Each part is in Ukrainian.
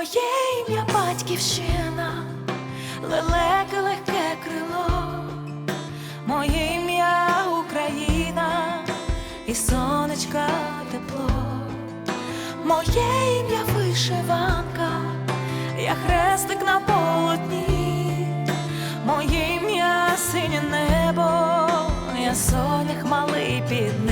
Моє ім'я батьківщина, лелеке легке крило, моє ім'я Україна і сонечка тепло, моє ім'я вишиванка, я хрестик на полотні, моє ім'я синє небо, я сонях малий під ним.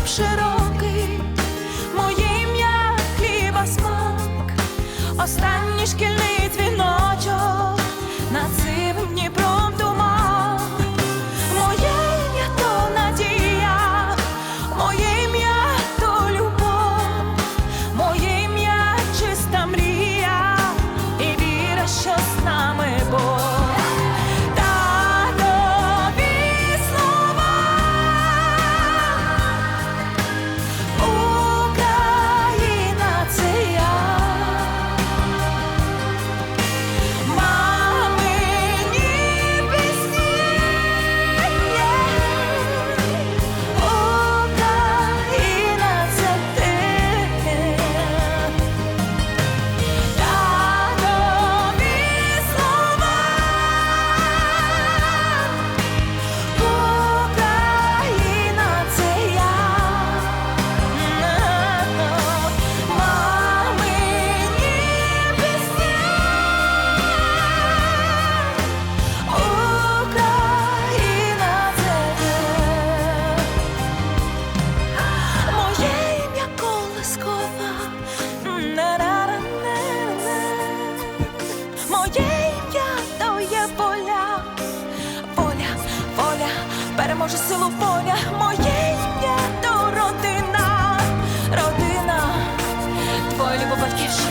Степ широкий, моє ім'я хліба смак, останній шкільний переможе силу воля моє ім'я, то родина, родина, твоя любов батьківщина.